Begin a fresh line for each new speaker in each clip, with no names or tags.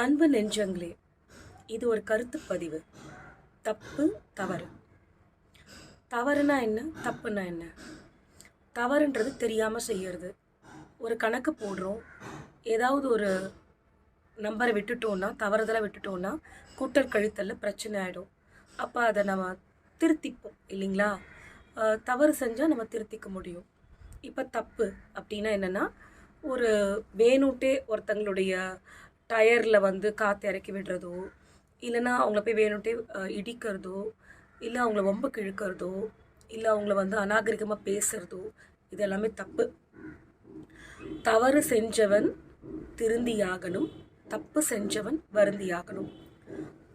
அன்பு நெஞ்சங்களே இது ஒரு கருத்து பதிவு. தப்பு தவறு. தவறுனா என்ன? தப்புனா என்ன? தவறுன்றது தெரியாமல் செய்யறது. ஒரு கணக்கு போடுறோம். ஏதாவது ஒரு நம்பரை விட்டுட்டோம்னா தவறுதலாக விட்டுட்டோம்னா கூட்டல் கழுத்தலில் பிரச்சனை ஆகிடும் அப்போ அதை நம்ம திருத்திப்போம் இல்லைங்களா? தவறு செஞ்சால் நம்ம திருத்திக்க முடியும். இப்போ தப்பு அப்படின்னா என்னென்னா ஒரு வேணுட்டே ஒருத்தங்களுடைய டயரில் வந்து காற்று இறக்கி விடுறதோ இல்லைன்னா அவங்கள போய் வேணுட்டே இடிக்கிறதோ இல்லை அவங்கள வம்புக்கு கிழக்கிறதோ இல்லை அவங்கள வந்து அநாகரிகமாக பேசுகிறதோ இது எல்லாமே தப்பு. தவறு செஞ்சவன் திருந்தியாகணும் தப்பு செஞ்சவன் வருந்தியாகணும்.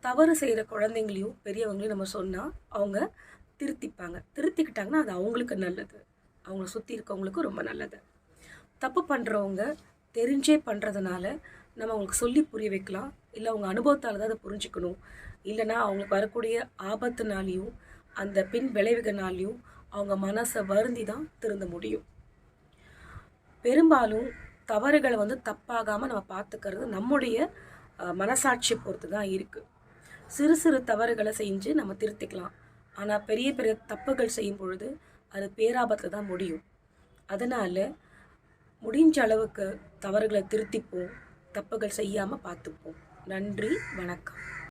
தவறு செய்கிற குழந்தைங்களையும் பெரியவங்களையும் நம்ம சொன்னால் அவங்க திருத்திப்பாங்க. திருத்திக்கிட்டாங்கன்னா அது அவங்களுக்கு நல்லது. அவங்கள சுற்றி இருக்கவங்களுக்கும் ரொம்ப நல்லது. தப்பு பண்ணுறவங்க தெரிஞ்சே பண்ணுறதுனால நம்ம அவங்களுக்கு சொல்லி புரிய வைக்கலாம். இல்லை அவங்க அனுபவத்தால் தான் அதை புரிஞ்சுக்கணும். இல்லைன்னா அவங்களுக்கு வரக்கூடிய ஆபத்துனாலையும் அந்த பின் விளைவுகள்னாலையும் அவங்க மனசை வருந்தி தான் திருந்த முடியும். பெரும்பாலும் தவறுகளை வந்து தப்பாகாமல் நம்ம பார்த்துக்கிறது நம்முடைய மனசாட்சி மனசாட்சியை பொறுத்து தான் இருக்குது சிறு சிறு தவறுகளை செஞ்சு நம்ம திருத்திக்கலாம். ஆனால் பெரிய பெரிய தப்புகள் செய்யும் பொழுது அது பேராபத்தில் தான் முடியும். அதனால் முடிஞ்ச அளவுக்கு தவறுகளை திருத்திப்போம். தப்புகள் செய்யாமல் பார்த்துப்போம். நன்றி வணக்கம்.